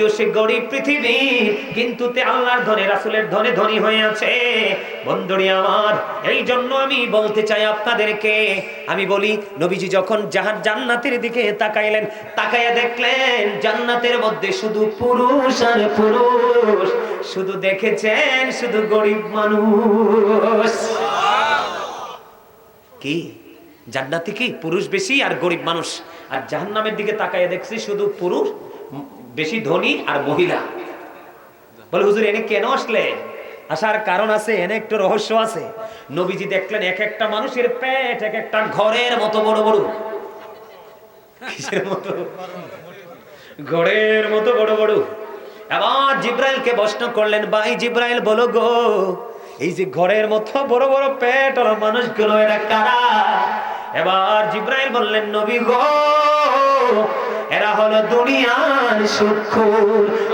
যদিও সে গরিব পৃথিবী। কিন্তু তে আল্লাহর ধনে, রাসুলের ধনে ধনী হয়ে আছে বন্ধুরি আমার এই জন্য আমি বলতে চাই আপনাদেরকে, আমি বলি, নবীজি যখন জাহান, জান্নাতের দিকে তাকাইলেন, তাকাইয়া দেখলেন, জান্নাতের মধ্যে শুধু পুরুষ আর পুরুষ। শুধু দেখেছেন, শুধু গরিব মানুষ। কি? জান্নাতি কি? পুরুষ বেশি আর গরিব মানুষ? আর জাহান্নামের দিকে তাকাইয়া দেখছি শুধু পুরুষ বেশি ধনী আর মহিলা। বলে, হুজুর, এনে কেন আসলে? আসার কারণ আছে, এনে একটু রহস্য আছে। নবীজি দেখলেন, এক একটা মানুষের পেট এক একটা ঘরের মতো বড় বড়। ঘরের মতো বড় বড়। আবার জিব্রাইলকে প্রশ্ন করলেন, ভাই জিব্রাইল, বলো গো, এই যে ঘরের মতো বড় বড় পেট ওরা মানুষগুলো এরা কারা? এবার জিব্রাইল বললেন, নবী গো এরা হলো দুনিয়ার সুখ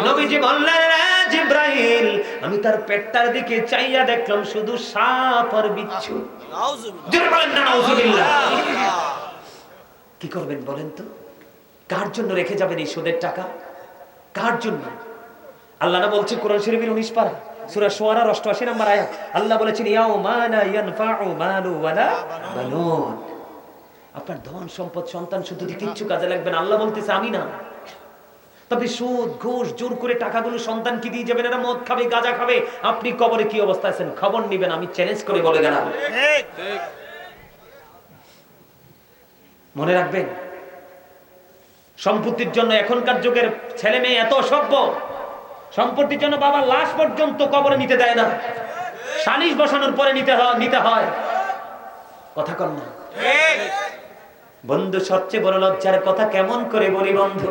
নবীজি বললেন "রে জিব্রাইল, আমি তার পেটটার দিকে চাইয়া দেখলাম, শুধু সাপ আর বিচ্ছু। কি করবেন বলেন তো? কার জন্য রেখে যাবেন এই সুদের টাকা? কার জন্য? আল্লাহ না বলছে, কোরআন শরীফের উনিশ পারা, সূরা শুআরা 88 নম্বর আয়াত। আল্লাহ বলেছেন, ইয়াউমা লা ইয়ানফাউ মালু ওয়ালা বানুন। আপনার ধন সম্পদ, সন্তান শুধু কিচ্ছু কাজে লাগবে না। আল্লাহ বলতেছে, আমি না। তবে সুদ, ঘুষ, জোর করে টাকাগুলো সন্তান কি দিয়ে যাবেন এরা মদ খাবে, গাঁজা খাবে। আপনি কবরে কি অবস্থা আছেন? খবর নিবেন, আমি চ্যালেঞ্জ করে বলে গেলাম। মনে রাখবেন, সম্পত্তির জন্য এখনকার যুগের ছেলে মেয়ে এত সভ্য সম্পত্তির জন্য বাবার লাশ পর্যন্ত কবরে নিতে দেয় না। সালিশ বসানোর পরে নিতে হয় নিতে হয়। কথা কর না। বন্ধু, সবচেয়ে বড় লজ্জার কথা কেমন করে বলি বন্ধু?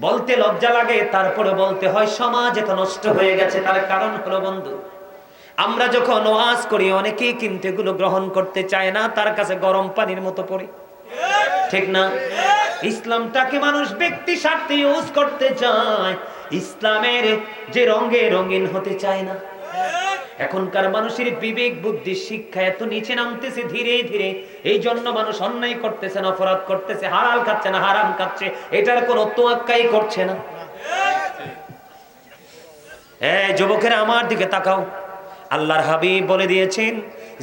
বলতে লজ্জা লাগে তারপরে বলতে হয়, সমাজ এত নষ্ট হয়ে গেছে, তার কারণ হলো বন্ধু, আমরা যখন ওয়াজ করি, অনেকেই কিন্তু এগুলো গ্রহণ করতে চায় না, তার কাছে গরম পানির মতো পড়ে। ঠিক না? ইসলামটাকে মানুষ ব্যক্তি স্বার্থে ইউজ করতে চায়, ইসলামের যে রঙে রঙিন হতে চায় না। এখনকার মানুষের বিবেক বুদ্ধি শিক্ষা এত নিচে নামতেছে ধীরে ধীরে। এই জন্য মানুষ অন্যায় করতেছে না অপরাধ করতেছে হালাল খাচ্ছে না হারাম খাচ্ছে। এটার কোনো তোয়াক্কাই করছে না। এই যুবকেরা আমার দিকে তাকাও। আল্লাহর হাবিব বলে দিয়েছেন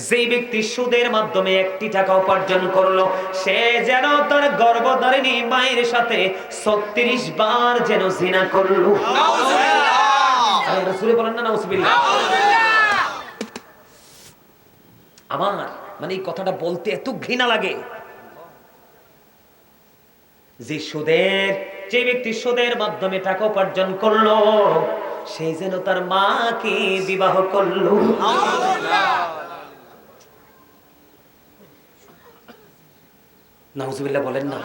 যেই ব্যক্তি সুদের মাধ্যমে একটি টাকা উপার্জন করল সে যেন তার গর্ভধারিণী মায়ের সাথে ছত্রিশ বার যেন জিনা করল। বলেন না আমার মানে এই কথাটা বলতে এত ঘৃণা লাগে। যে সুদের, যে ব্যক্তি সুদের মাধ্যমে টাকা উপার্জন করল সেই যেন তার মাকে বিবাহ করল। নাউজুবিল্লাহ বলেন না।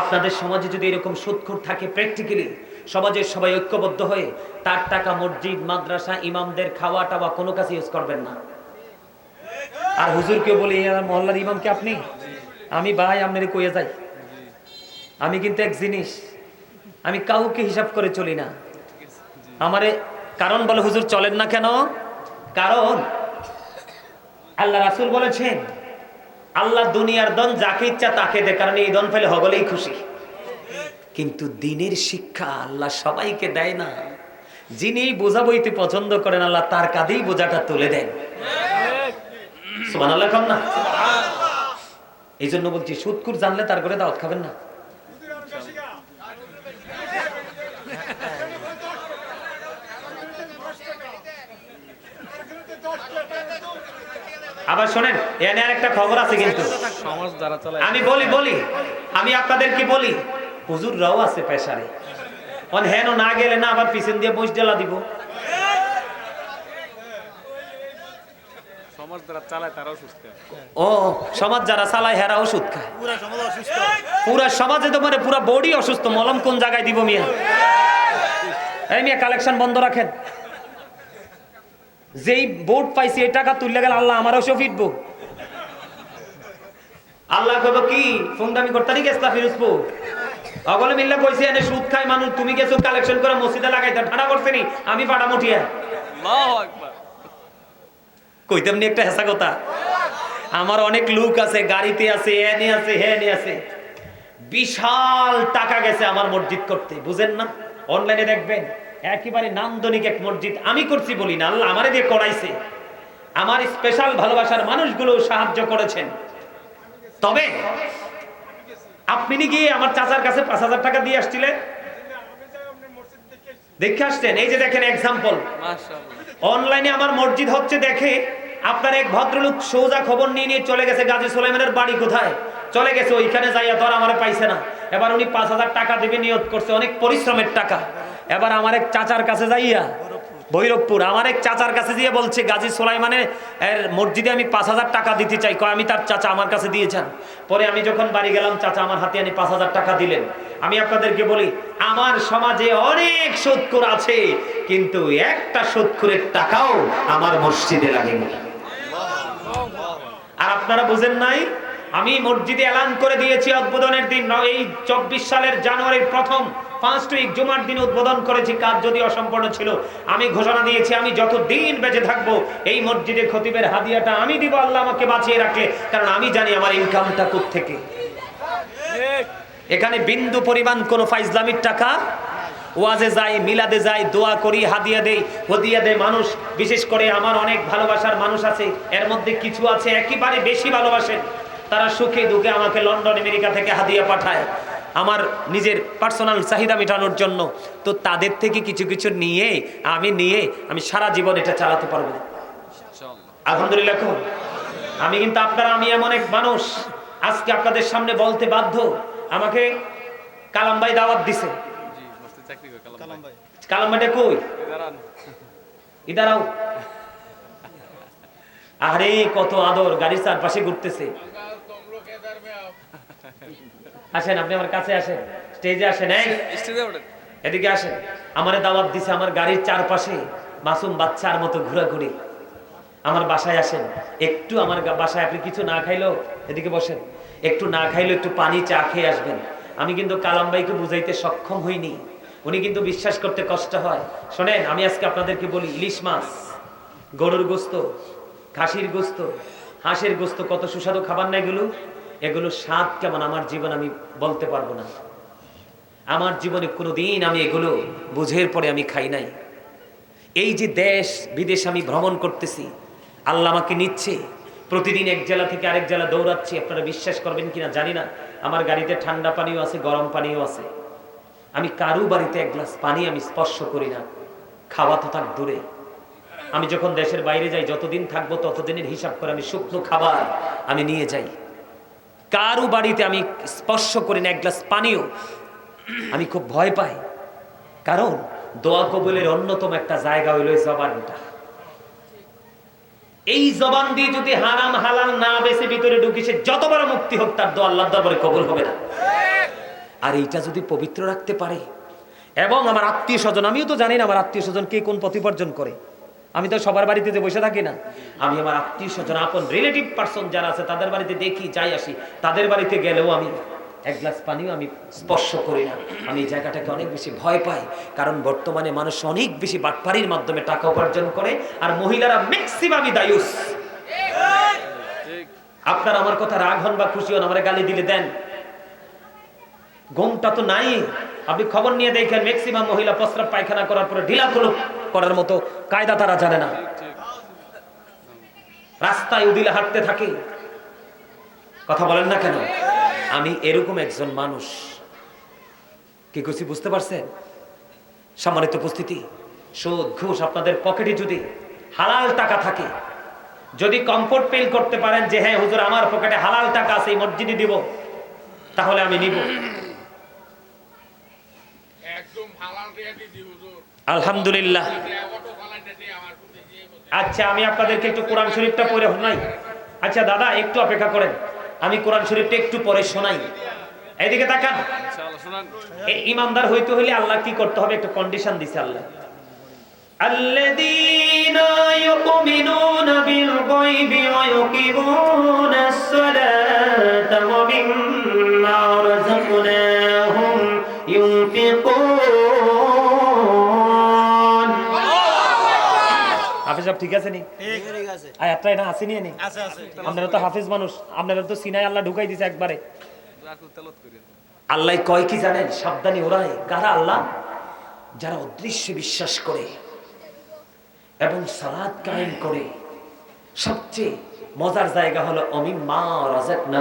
আপনাদের সমাজে যদি এরকম সুদখোর থাকে প্র্যাকটিক্যালি সমাজের সবাই ঐক্যবদ্ধ হয়ে তার টাকা মসজিদ, মাদ্রাসা, ইমামদের খাওয়া টাওয়া কোনো কাছে ইউজ করবেন না। আর হুজুরকে বলি "এ মহল্লার ইমামকে আপনি? আমি ভাই, আপনার কইয়ে যাই। আমি কিন্তু এক জিনিস, আমি কাউকে হিসাব করে চলি না। আমারে কারণ বলে হুজুর চলেন না কেন? কারণ আল্লাহ রাসুল বলেছেন, আল্লাহ দুনিয়ার দন যাকে ইচ্ছা তাকে দে, কারণ এই দন ফেলে হগলেই খুশি। কিন্তু দিনের শিক্ষা আল্লাহ সবাইকে দেয় না। যিনি বোঝা বইতে পছন্দ করেন, আল্লাহ তার কাঁধেই বোঝাটা তুলে দেন। সুবহানাল্লাহ কম না। এই জন্য বলছি সুদকুর জানলে তার করে দাওয়াত খাবেন না। আবার শোনেন এনে আর একটা খবর আছে কিন্তু। আমি বলি বলি আমি আপনাদেরকে বলি? হুজুর হুজুররাও আছে পেশারে। অন হেন না গেলে না আবার পিছন দিয়ে বইস ডেলা দিব। সমাজ দ্বারা চালায় তারাও সুস্থ। ও সমাজ যারা চালায় হেরা ওষুধ খায় পুরা সমাজে তো মানে পুরা বডি অসুস্থ। মলম কোন জায়গায় দিব মিয়া? এই মিয়া কালেকশন বন্ধ রাখেন। যেই বোর্ড পাইছি এই টাকা তুললে গেলে আল্লাহ আমারও সে ফিটবো আল্লাহ কইব কি ফোনদামি করতারি গেছলা ফিরোজপুর? অগলে মিল্লা কইছি এনে সুদ খায় মানুষ তুমি গেছো কালেকশন করে মসজিদে লাগাইতে ঠাড়া করছে নি আমি পাড়া মুঠিয়া। আল্লাহু আকবার। কইতাম নি একটা হেসা কথা? আমার অনেক লোক আছে গাড়িতে আছে এনে আছে হেনে আছে। বিশাল টাকা গেছে আমার মসজিদ করতে বুঝেন না? অনলাইনে দেখবেন একেবারে নান্দনিক এক মসজিদ। আমি করছি বলি না আল্লাহ আমারে দিয়ে করাইছে। আমার স্পেশাল ভালোবাসার মানুষগুলো সাহায্য করেছেন। তবে আপনি নি গিয়ে আমার চাচার কাছে পাঁচ হাজার টাকা দিয়ে আসছিলেন? দেখে আসছেন? এই যে দেখেন এক্সাম্পল মাশাআল্লাহ। অনলাইনে আমার মসজিদ হচ্ছে দেখে আপনার এক ভদ্রলোক সোজা খবর নিয়ে নিয়ে চলে গেছে গাজী সুলাইমানের বাড়ি কোথায়? চলে গেছে, ওইখানে যাইয়া আর আমার পাইছে না। এবার উনি পাঁচ হাজার টাকা দেবে, নিয়োগ করছে, অনেক পরিশ্রমের টাকা। এবার আমার এক চাচার কাছে যাইয়া, ভৈরবপুর, আমার এক চাচার কাছে দিয়ে বলছে, গাজী সুলাইমানের, এর মসজিদে আমি পাঁচ হাজার টাকা দিতে চাই, কয়, আমি তার চাচা আমার কাছে দিয়েছেন। পরে আমি যখন বাড়ি গেলাম, চাচা আমার হাতে আনি পাঁচ হাজার টাকা দিলেন। আমি আপনাদেরকে বলি, আমার সমাজে অনেক সুদখোর আছে, কিন্তু একটা সুদখোরের টাকাও আমার মসজিদে লাগেনি। আর আপনারা বুঝেন নাই? আমি মসজিদে এলান করে দিয়েছি উদ্বোধনের দিন এই চব্বিশ সালের জানুয়ারির প্রথম ফার্স্ট উইক জুমার দিন উদ্বোধন করেছি, কাজ যদি অসম্পূর্ণ ছিল, আমি ঘোষণা দিয়েছি, আমি যত দিন বেঁচে থাকব, এই মসজিদে খতিবের হাদিয়াটা আমি দিব, আল্লাহ আমাকে বাঁচিয়ে রাখলে কারণ আমি জানি আমার ইনকামটা থেকে এখানে বিন্দু পরিমাণ কোনো ফাইজলামির টাকা ওয়াজে যাই মিলাদে যাই দোয়া করি হাদিয়া দেই হদিয়া দেয় মানুষ বিশেষ করে আমার অনেক ভালোবাসার মানুষ আছে এর মধ্যে কিছু আছে একেবারে বেশি ভালোবাসেন তারা সুখে দুঃখে আমাকে লন্ডন আমেরিকা থেকে হাদিয়া পাঠায়। আমার নিজের পার্সোনাল চাহিদা মেটানোর জন্য তো তাদের থেকে কিছু কিছু নিয়ে আমি নিয়ে আমি সারা জীবন এটা চালাতে পারব। আলহামদুলিল্লাহ আমি কিন্তু আপনারা আমি এমন এক মানুষ আজকে আপনাদের সামনে বলতে বাধ্য আমাকে কালামবাই দাওয়াত দিছে। চাকরি কালাম ভাই। কালামবাইটা কই? ইদারাও? আরে কত আদর গাড়ির চারপাশে ঘুরতেছে। আসেন আপনি আমার কাছে আসেন। স্টেজে আসেন এদিকে আসেন। আমারে দাওয়াত দিছে আমার গাড়ির চারপাশে মাসুম বাচ্চার মতো ঘোরাঘুরি। আমার বাসায় আসেন। একটু আমার বাসায় আপনি কিছু না খাইলেও এদিকে বসেন। একটু না খাইলেও একটু পানি চা খেয়ে আসবেন। আমি কিন্তু কালামবাইকে বুঝাইতে সক্ষম হইনি। উনি কিন্তু বিশ্বাস করতে কষ্ট হয়। শোনেন, আমি আজকে আপনাদেরকে বলি, ইলিশ মাছ, গরুর গোস্ত, খাসির গোস্ত, হাঁসের গোস্ত কত সুস্বাদু খাবার না এগুলো? এগুলো স্বাদ কেমন আমার জীবন আমি বলতে পারব না। আমার জীবনে কোনোদিন আমি এগুলো বুঝের পরে আমি খাই নাই। এই যে দেশ, বিদেশ আমি ভ্রমণ করতেছি, আল্লাহ আমাকে নিচ্ছে, প্রতিদিন এক জেলা থেকে আরেক জেলা দৌড়াচ্ছি, আপনারা বিশ্বাস করবেন কিনা জানি না। আমার গাড়িতে ঠান্ডা পানিও আছে, গরম পানিও আছে। আমি কারু বাড়িতে এক গ্লাস পানি আমি স্পর্শ করি না। খাওয়া তো থাক দূরে। আমি যখন দেশের বাইরে যাই, যতদিন থাকব ততদিনের হিসাব করে আমি শুকনো খাবার আমি নিয়ে যাই। কারু বাড়িতে আমি স্পর্শ করি না, এক গ্লাস পানিও। আমি খুব ভয় পাই। কারণ দোয়া কবুলের অন্যতম একটা জায়গা হইল জবানটা। এই জবান দিয়ে যদি হারাম হালাল না বেছে ভিতরে ঢুকি, সে যত বড় মুক্তি হোক, তার দোয়া আল্লাহ দরবারে কবুল হবে না। আর এইটা যদি পবিত্র রাখতে পারে। এবং আমার আত্মীয় স্বজন, আমিও তো জানি না আমার আত্মীয় স্বজন কে কোন প্রতিবর্জন করে। আমি তো সবার বাড়িতে যে বসে থাকি না। আমি আমার আত্মীয় স্বজন, আপন রিলেটিভ পার্সন যারা আছে, তাদের বাড়িতে দেখি, যাই আসি। তাদের বাড়িতে গেলেও আমি এক গ্লাস পানিও আমি স্পর্শ করি না। আমি এই জায়গাটাকে অনেক বেশি ভয় পাই। কারণ বর্তমানে মানুষ অনেক বেশি বাটপাড়ির মাধ্যমে টাকা উপার্জন করে আর মহিলারা ম্যাক্সিমামই দায়ুস। আপনার আমার কথা রাগ হন বা খুশি হন, আমার গালি দিলে দেন। ঘুমটা তো নাই। আপনি খবর নিয়ে দেখেন ম্যাক্সিমাম মহিলা প্রস্রাব পায়খানা করার পরে ঢিলা খুলুক করার মতো কায়দা তারা জানে না। রাস্তায় উদিলে হাঁটতে থাকে। কথা বলেন না কেন? আমি এরকম একজন মানুষ। কি করছি বুঝতে পারছেন? সম্মানিত উপস্থিতি, সুদ, ঘুষ আপনাদের পকেটে যদি হালাল টাকা থাকে, যদি কমফোর্ট ফিল করতে পারেন যে হ্যাঁ হুজুর, আমার পকেটে হালাল টাকা আছে, এই মসজিদে দিব, তাহলে আমি নিব একদম হালাল রেয়া দিদি হুজুর আলহামদুলিল্লাহ অটো চালাইতে দিয়ে আমার প্রতি দিয়ে বলছে, আচ্ছা আমি আপনাদেরকে একটু কোরআন শরীফটা পড়ে শোনাই আচ্ছা দাদা একটু অপেক্ষা করেন আমি কোরআন শরীফটা একটু পরে শোনাই এইদিকে তাকান ইনশাআল্লাহ শুনান এই ইমানদার হইতে হলে আল্লাহ কি করতে হবে একটা কন্ডিশন দিছে আল্লাহ الذين يؤمنون بالغيب ويقيمون الصلاة ومما ঠিক আছে নি? আয়াতটা এটা আসেনি নি আপনারা তো হাফিজ মানুষ আপনারা তো সিনাই আল্লাহ ঢুকাই দিছে একবারে। আল্লাহ কয় কি জানেন? সাবধানী ওরাই কারা আল্লাহ? যারা অদৃশ্যে বিশ্বাস করে এবং সালাদ কায়েম করে। সবচেয়ে মজার জায়গা হলো অমি মা রাজাক না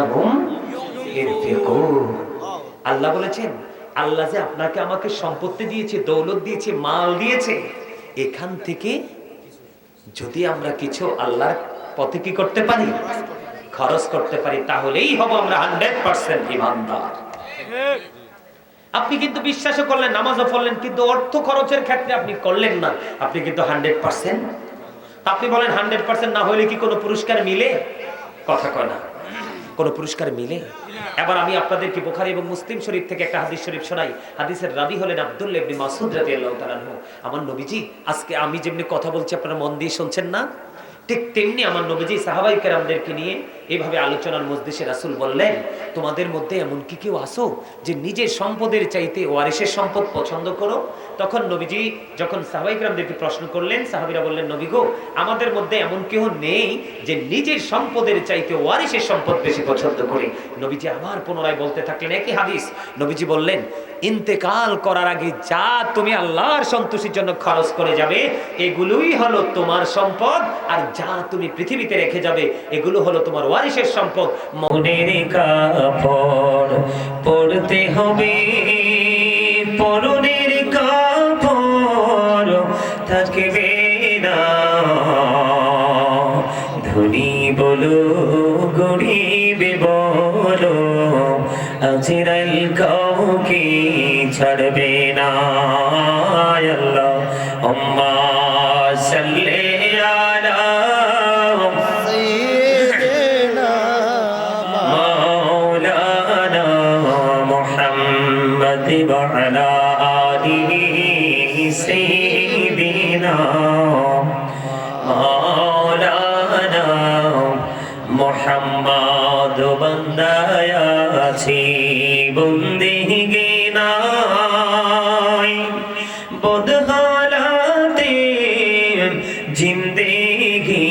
আল্লাহ বলেছেন আল্লাহ যে আপনাকে আমাকে সম্পত্তি দিয়েছে দৌলত দিয়েছে মাল দিয়েছে এখান থেকে যদি আমরা কিছু আল্লাহর পথে কি করতে পারি? খরচ করতে পারি, তাহলেই হব আমরা হান্ড্রেড পার্সেন্ট ইমানদার আপনি কিন্তু বিশ্বাসও করলেন, নামাজও পড়লেন, কিন্তু অর্থ খরচের ক্ষেত্রে আপনি করলেন না। আপনি কিন্তু হান্ড্রেড পার্সেন্ট আপনি বলেন হান্ড্রেড পার্সেন্ট না হলে কি কোনো পুরস্কার মিলে? কথা কয় না। কোনো পুরস্কার মিলে? এবার আমি আপনাদেরকে বোখারি এবং মুসলিম শরীফ থেকে একটা হাদিস শরীফ শোনাই। হাদিসের রাবি হলেন আবদুল্লা ইবনি মাসুদ রাদিয়াল্লাহু তাআলা আমার নবীজি, আজকে আমি যেমনি কথা বলছি, আপনারা মন দিয়ে শুনছেন না? ঠিক তেমনি আমার নবীজি সাহাবাইকার আমাদেরকে নিয়ে এইভাবে আলোচনার মজলিসে রাসুল বললেন, তোমাদের মধ্যে এমন কি কেউ আসো যে নিজের সম্পদের চাইতে ওয়ারিসের সম্পদ পছন্দ করো? তখন নবীজি যখন সাহাবাই কেরামদেরকে প্রশ্ন করলেন, সাহাবীরা বললেন, নবী গো, আমাদের মধ্যে এমন কেউ নেই যে নিজের সম্পদের চাইতে ওয়ারিসের সম্পদ বেশি পছন্দ করে। নবীজি আবার পুনরায় বলতে থাকলেন, একই হাদিস। নবীজি বললেন, ইন্তেকাল করার আগে যা তুমি আল্লাহর সন্তুষ্টির জন্য খরচ করে যাবে, এগুলোই হলো তোমার সম্পদ, আর যা তুমি পৃথিবীতে রেখে যাবে, এগুলো হলো তোমার ওয়ারিসের সম্পদ। মনের কাপড় পড়তে হবে। পরনের কাপড় থাকবে না। ধনী বলো, গরিব বলো আজরাইল কাউকে ছাড়বে না। জিন্দেগি।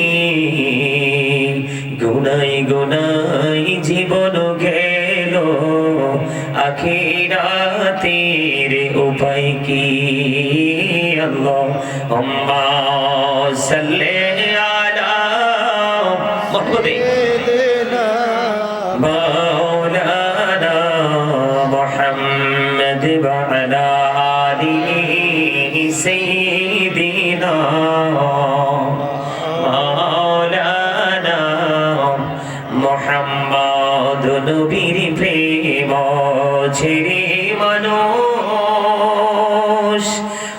গুনাই গুনাই জীবন গেল। আখিরাতের উপায় কি? আল্লাহ সাল্লি আলা মুহাম্মাদিন। মোহাম্মদ নবীর প্রেম ছেড়ে মানুষ,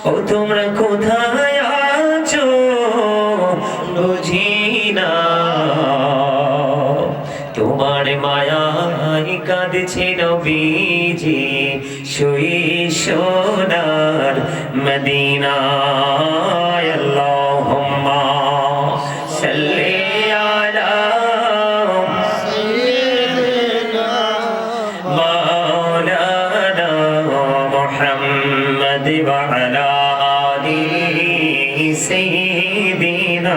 ও তোমরা কোথায় আছো? বুঝি না। তোমার মায়াই কাঁদছে নবীজি, শুয়ে সোনার মদিনা। وعلى آله سيدنا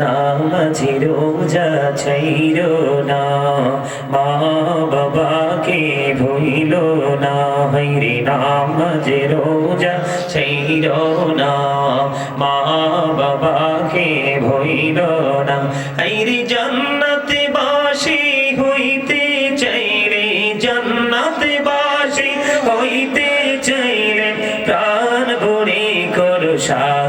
নামাজি রোজা ছাইর না। মা বাবাকে ভইল না হেরি নামাজি রোজা ছাইর না। মা বাবাকে ভইল না হেরি জান্নাতে বাসি হইতে চাইলে জান্নাতে বাসি হইতে চাইলে প্রাণ ভরে করো সাধনা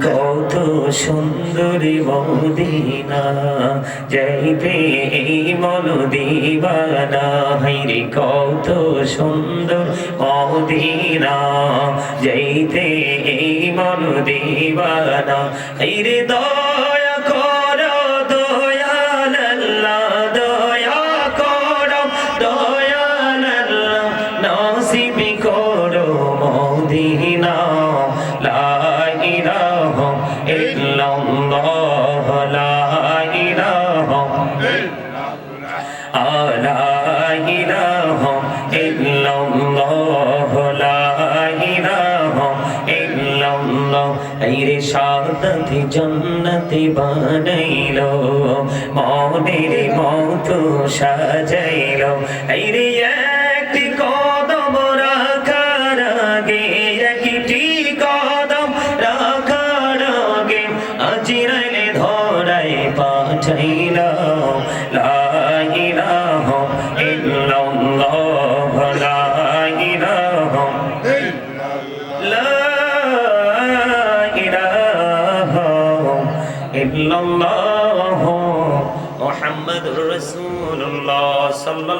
কত সুন্দরী মদিনা যাইবে এই মন দিবানা হাইরে কত সুন্দর মদিনা যাইতে এই মন দিবানা হাইরে দয়া সাথী জন্নতি বানাইল মনের মতো সাজাইল। এই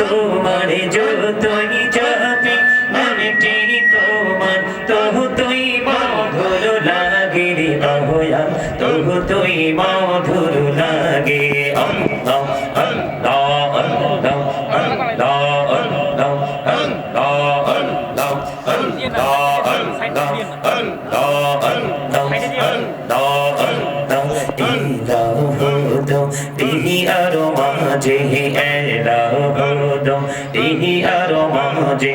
তোমার যতই যাবে মনটি তোমার তবু তুই মা ভালো লাগে রে তবু তুই মা মাঝে এরা ভোদ ইহি আর মাঝে